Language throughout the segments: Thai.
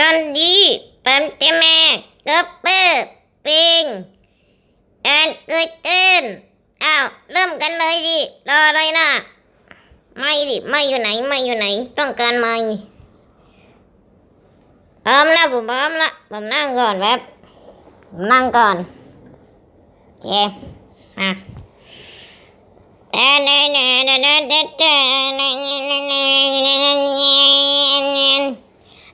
กันดีปัมเตแมกกระเปิดปิงแอนเกิดเต้นอ้าวเริ่มกันเลยดิรออะไรนะไม่ดิไม่อยู่ไหนไม่อยู่ไหนต้องการไม่พร้อม้ะผมพร้อมละผมนั่งก่อนแป๊บผมนั่งก่อนโอเคอ่ะแนนแนนแนเแนเแน่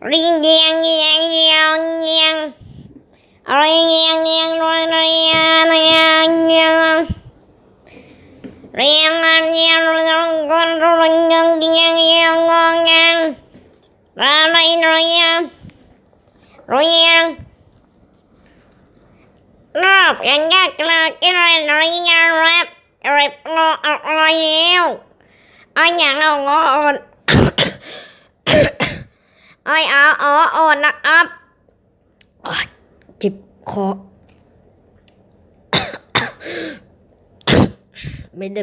riêng giang giang giang giang riêng giang giang rồi riêng giang giang riêng giang giang rồi con rồi giang giang giang con giang ra đây rồi giang rồi giang rap giang giang là cái này rồi giang rap rap rồi rồi nhiều anh nhận đâu ngon ไอ้อาอ๋ออ่อนนะครับเจ็บคอ ไม่ได้